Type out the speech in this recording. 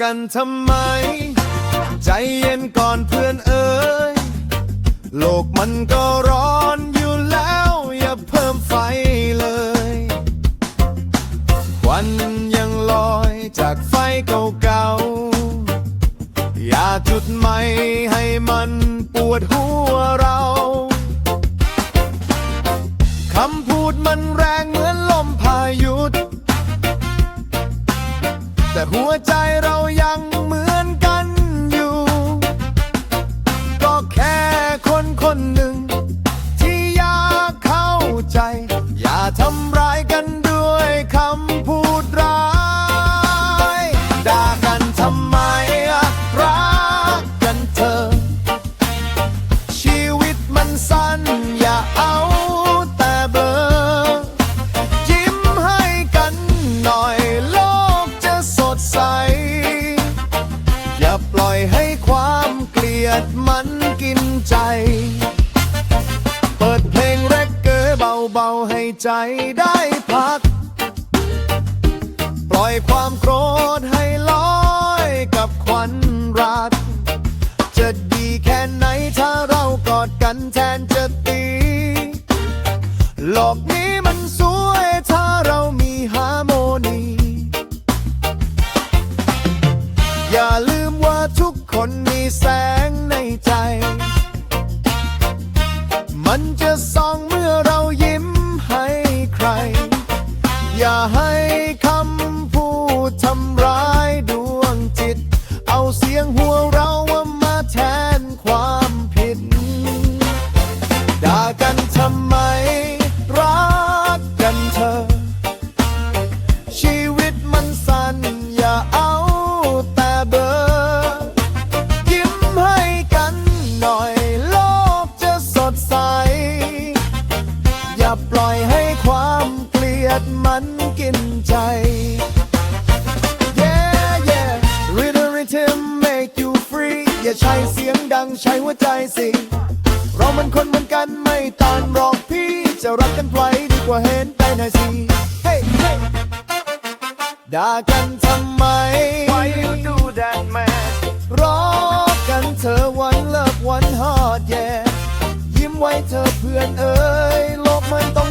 กันทำไม ใจเย็นก่อนเพื่อนเอ๋ยโลกมันก็ร้อนอยู่แล้วอย่าเพิ่มไฟเลยควันยังลอยจากไฟเก่าๆอย่าจุดไหมให้มันปวดหัวเราคำพูดมันแรงเหมือน แต่หัวใจเรายังเหมือนกันอยู่ ก็แค่คนคนหนึ่ง มันกินใจ เปิดเพลงแร็กเกอร์เบาๆให้ใจได้พัก ปล่อยความโกรธให้ลอยกับควันรัก จะดีแค่ไหนถ้าเรากอดกันแทนจะตีโลกนี้มันสวยถ้าเรามีฮาม สงในใจ มันจะส่องเมื่อเรายิ้มให้ใคร อย่าให้คำพูดทำร้ายดวงจิต เอาเสียงหัวเราว่ามาแทนความผิด ด่ากันทำไม อย่าปล่อยให้ความเกลียดมันกินใจ Yeah yeah Rhythm rhythm make you free อย่าใช้เสียงดังใช้หัวใจสิ เรามันคนเหมือนกันไม่ต่างหรอกพี่ จะรักกันไว้ดีกว่าเห็นใจหน่อยสิ Hey hey ด่ากันทำไม Why you do that man รอกันเธอวันเลิกวันฮอดแย่ยิ้มไว้เธอเพื่อนเอ๋ย โล